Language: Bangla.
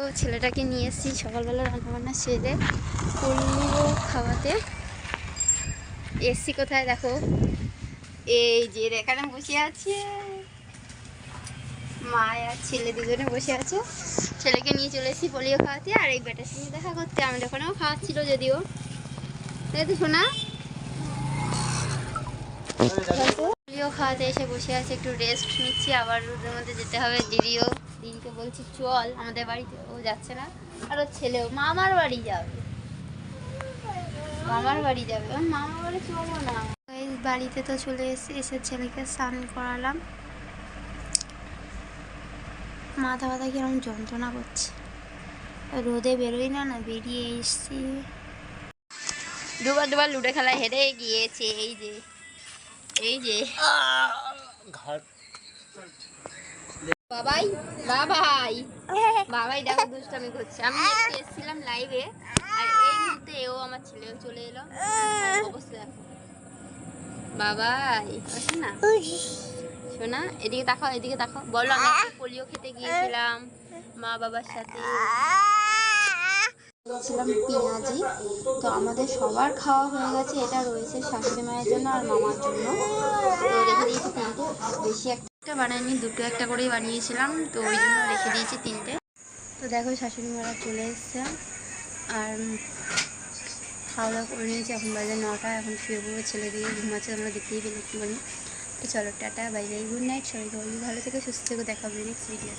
দেখো ছেলেটাকে নিয়ে এসেছি সকালবেলা রান্নাবান্না সেরে পোলিও খাওয়াতে। এসছি কোথায় দেখো? এই যে এখানে বসে আছে। মা আর ছেলে দুজনে বসে আছে। ছেলেকে নিয়ে চলে এসেছি পোলিও খাওয়াতে আর এই বেটার সঙ্গে দেখা করতে। আমাদের ওখানেও খাওয়াচ্ছিল যদিও। তাই তো শোনা পোলিও খাওয়াতে এসে বসে আছে, একটু রেস্ট নিচ্ছি, আবার রোদের মধ্যে যেতে হবে দিদিও। দিদিকে বলছি, চল, আমাদের বাড়িতে, ও যাচ্ছে না। আর ওর ছেলেও, মামার বাড়ি যাবে। মামার বাড়ি যাবে? মামার বাড়ি চলবো না। বাড়িতে তো চলে এসে এসে ছেলেকে স্নান করালাম। মাথা ব্যথা কীরকম যন্ত্রণা করছে। রোদে বেরোই না না, বেরিয়ে এসছি। দুবার দুবার লুডো খেলায় হেরে গিয়েছে, এই যে। এই যে। ঘাট। বাবাই বাবাই। বাবাই দেখো দুষ্টামি করছে। আমি এসেছিলাম লাইভে আর এই মুহূর্তে এও আমার ছেলেও চলে এলো। অবস্থা দেখো। বাবাই না শোনা? এদিকে তাকাও এদিকে তাকাও। বলো আমি পোলিও খেতে গিয়েছিলাম মা বাবার সাথে। ছিলাম পেঁয়াজি। তো আমাদের সবার খাওয়া হয়ে গেছে, এটা রয়েছে শাশুড়ি মায়ের জন্য আর মামার জন্য। তো রেখে দিয়েছি তিনটে, বেশি একটা বানাইনি, দুটো একটা করেই বানিয়েছিলাম, তো ওই জন্য রেখে দিয়েছি তিনটে। তো দেখো শাশুড়ি মারা চলে এসছে। আর খাওয়া দাওয়া করে নিয়েছি, এখন বাজে নটা, এখন শুয়ে পড়ব ছেলে দিয়ে, ঘুমাচ্ছে আমরা দেখতেই পেলে একটুখানি। তো চলো, tata, bye bye, good night, সবাই ভালো থেকে, সুস্থ থেকে, দেখা হবে নেক্সট ভিডিও